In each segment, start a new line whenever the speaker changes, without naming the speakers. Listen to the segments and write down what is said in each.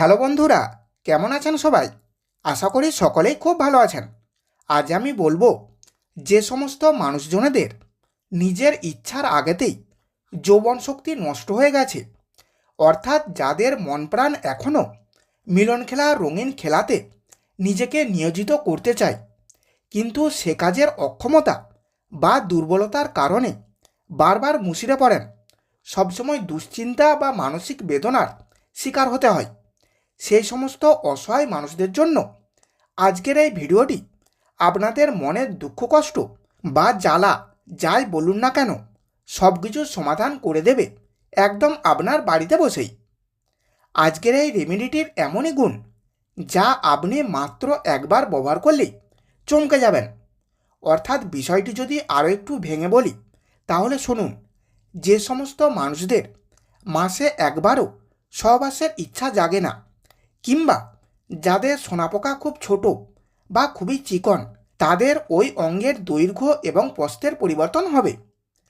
Hello বন্ধুরা, কেমন আছেন সবাই? আশা করি সকলেই খুব ভালো আছেন। আজ আমি বলব যে সমস্ত মানুষজনেদের নিজের ইচ্ছার আগেতেই যৌবন শক্তি নষ্ট হয়ে গেছে। অর্থাৎ যাদের মন প্রাণ এখনও মিলন খেলা, রঙিন খেলাতে নিজেকে নিয়োজিত করতে চায়, কিন্তু সে কাজের অক্ষমতা বা দুর্বলতার কারণে বারবার মুশিরে পড়েন, সবসময় দুশ্চিন্তা বা মানসিক বেদনার শিকার হতে হয়। সেই সমস্ত অসহায় মানুষদের জন্য আজকের এই ভিডিওটি আপনাদের মনের দুঃখ, কষ্ট বা জ্বালা যাই বলুন না কেন সব কিছুর সমাধান করে দেবে একদম আপনার বাড়িতে বসেই। আজকের এই রেমেডিটির এমনই গুণ যা আপনি মাত্র একবার ব্যবহার করলেই চমকে যাবেন। অর্থাৎ বিষয়টি যদি আরও একটু ভেঙে বলি, তাহলে শুনুন, যে সমস্ত মানুষদের মাসে একবারও সহবাসের ইচ্ছা জাগে না কিংবা যাদের সোনাপোকা খুব ছোট বা খুবই চিকন, তাদের ওই অঙ্গের দৈর্ঘ্য এবং প্রস্থের পরিবর্তন হবে।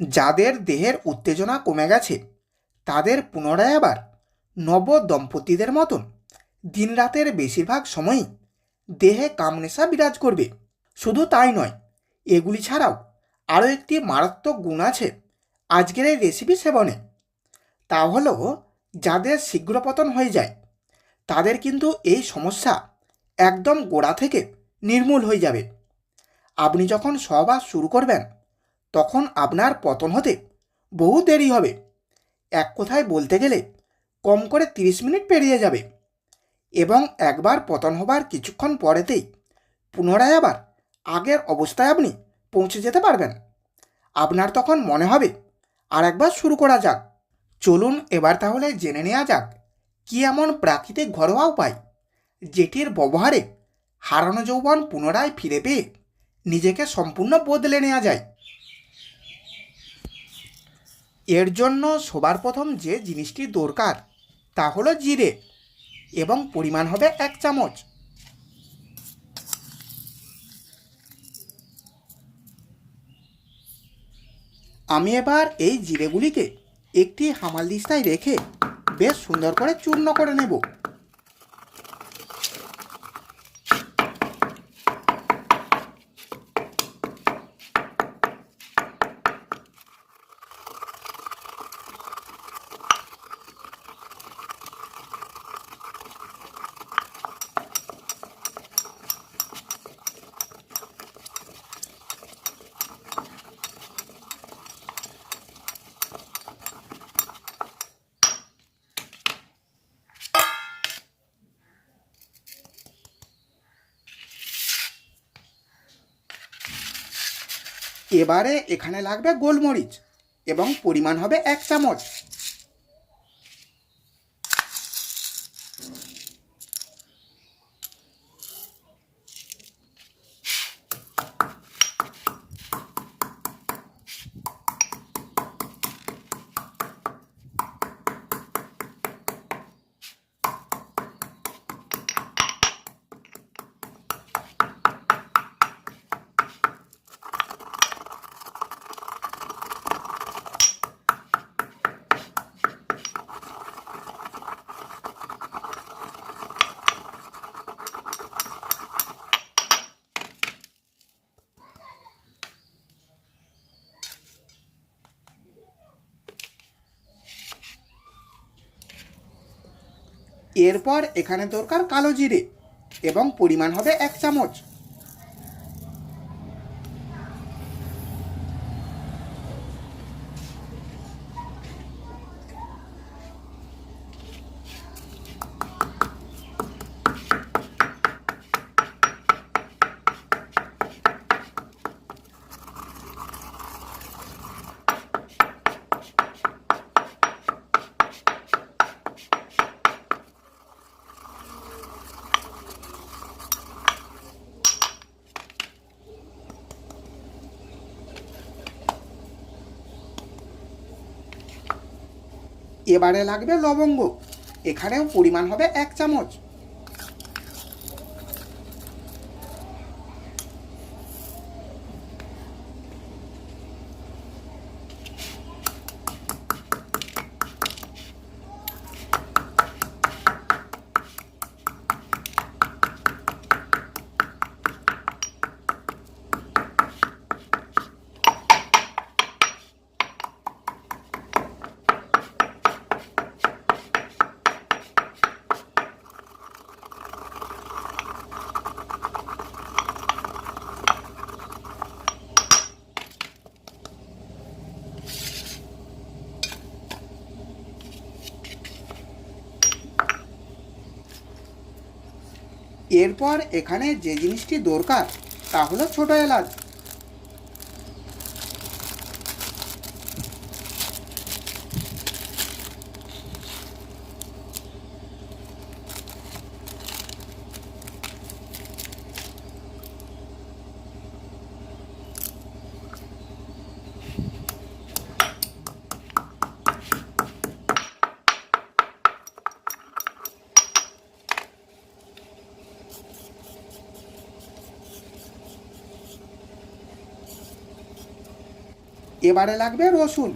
যাদের দেহের উত্তেজনা কমে গেছে, তাদের পুনরায় আবার নব দম্পতিদের মতন দিনরাতের বেশিরভাগ সময়ই দেহে কামনেশা বিরাজ করবে। শুধু তাই নয়, এগুলি ছাড়াও আরও একটি মারাত্মক গুণ আছে আজকের এই রেসিপি সেবনে। তা হলো, যাদের শীঘ্র পতন হয়ে যায় তাদের কিন্তু এই সমস্যা একদম গোড়া থেকে নির্মূল হয়ে যাবে। আপনি যখন সহবাস শুরু করবেন, তখন আপনার পতন হতে বহু দেরি হবে। এক কথায় বলতে গেলে কম করে তিরিশ মিনিট পেরিয়ে যাবে এবং একবার পতন হবার কিছুক্ষণ পরেতেই পুনরায় আবার আগের অবস্থায় আপনি পৌঁছে যেতে পারবেন। আপনার তখন মনে হবে, আর একবার শুরু করা যাক। চলুন এবার তাহলে জেনে নেওয়া যাক কি এমন প্রাকৃতিক ঘরোয়া উপায়? যেটির ব্যবহারে হারানো যৌবন পুনরায় ফিরে পেয়ে নিজেকে সম্পূর্ণ বদলে নেওয়া যায়। এর জন্য সবার প্রথম যে জিনিসটি দরকার, তা হলো জিরে এবং পরিমাণ হবে এক চামচ। আমি এবার এই জিরেগুলিকে একটি হামালদিস্তায় রেখে বেশ সুন্দর করে চূর্ণ করে নেব। এবারে এখানে লাগবে গোলমরিচ এবং পরিমাণ হবে এক চামচ। এরপর এখানে দরকার কালো জিরে এবং পরিমাণ হবে এক চামচ। এবারে লাগবে লবঙ্গ। এখানেও পরিমাণ হবে এক চামচ। এরপর এখানে যে জিনিসটি দরকার তা হলো ছোটো এলাচ। এবারে লাগবে রসুন।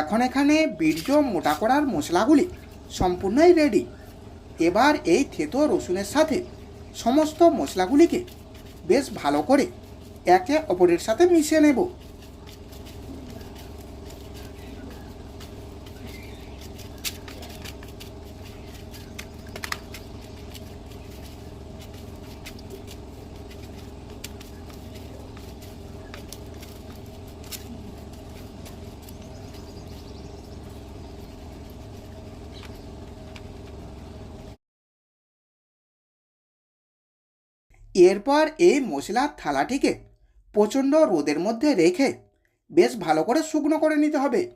এখন এখানে বীর্য মোটা করার মশলাগুলি সম্পূর্ণই রেডি এবার এই থেতো রসুনের সাথে সমস্ত মশলাগুলিকে বেশ ভালো করে একে অপরের সাথে মিশিয়ে নেব। এরপর এই মশলার থালাটিকে প্রচণ্ড রোদের মধ্যে রেখে বেশ ভালো করে শুকনো করে নিতে হবে।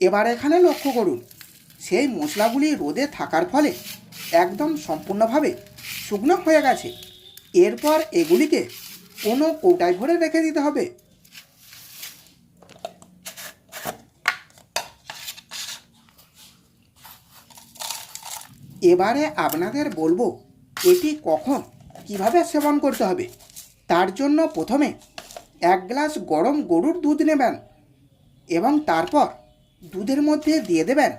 এবার এখানে লক্ষ্য করুন, সেই মশলাগুলি রোদে থাকার ফলে একদম সম্পূর্ণভাবে শুকনো হয়ে গেছে। এরপর এগুলিকে কোনো কৌটায় ভরে রেখে দিতে হবে। এবারে আপনাদের বলব এটি কখন, কীভাবে সেবন করতে হবে? তার জন্য প্রথমে এক গ্লাস গরম গরুর দুধ নেবেন এবং তারপর দুধের মধ্যে দিয়ে দেবেন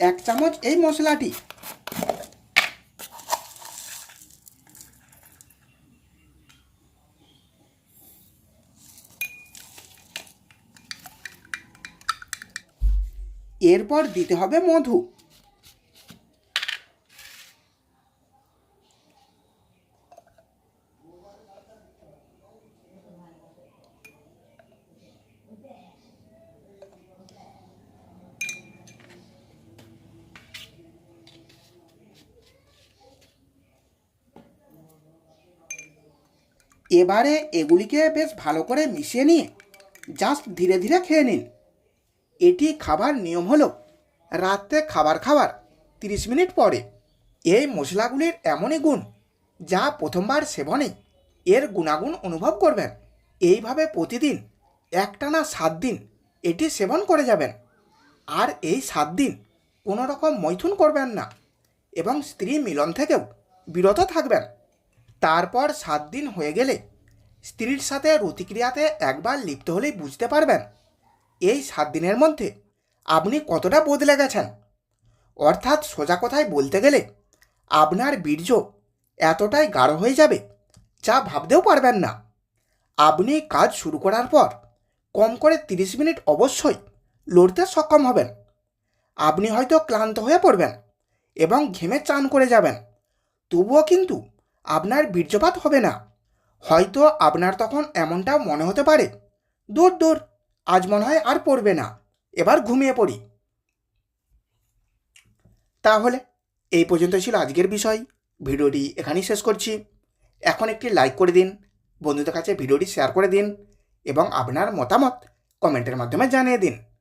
এক চামচ এই মশলাটি। এরপর দিতে হবে মধু। এবারে এগুলিকে বেশ ভালো করে মিশিয়ে নিয়ে জাস্ট ধীরে ধীরে খেয়ে নিন। এটি খাবার নিয়ম হলো রাত্রে খাবার খাওয়ার তিরিশ মিনিট পরে। এই মশলাগুলির এমনই গুণ যা প্রথমবার সেবনে এর গুণাগুণ অনুভব করবেন। এইভাবে প্রতিদিন একটানা সাত দিন এটি সেবন করে যাবেন। আর এই সাত দিন কোনো রকম মৈথুন করবেন না এবং স্ত্রী মিলন থেকেও বিরত থাকবেন। তারপর সাত দিন হয়ে গেলে স্ত্রীর সাথে রতিক্রিয়াতে একবার লিপ্ত হলেই বুঝতে পারবেন। এই সাত দিনের মধ্যে আপনি কতটা বদলে গেছেন? অর্থাৎ সোজা কথায় বলতে গেলে আপনার বীর্য এতটাই গাঢ় হয়ে যাবে যা ভাবতেও পারবেন না। আপনি কাজ শুরু করার পর কম করে তিরিশ মিনিট অবশ্যই লড়তে সক্ষম হবেন। আপনি হয়তো ক্লান্ত হয়ে পড়বেন এবং ঘেমে চান করে যাবেন। তবুও কিন্তু আপনার বীর্যপাত হবে না। হয়তো আপনার তখন এমনটা মনে হতে পারে। দূর দূর, আজ মনে হয় আর পড়বে না। এবার ঘুমিয়ে পড়ি। তাহলে এই পর্যন্ত ছিল আজকের বিষয়। ভিডিওটি এখানেই শেষ করছি। এখন একটি লাইক করে দিন, বন্ধুদের কাছে ভিডিওটি শেয়ার করে দিন এবং আপনার মতামত কমেন্টের মাধ্যমে জানিয়ে দিন।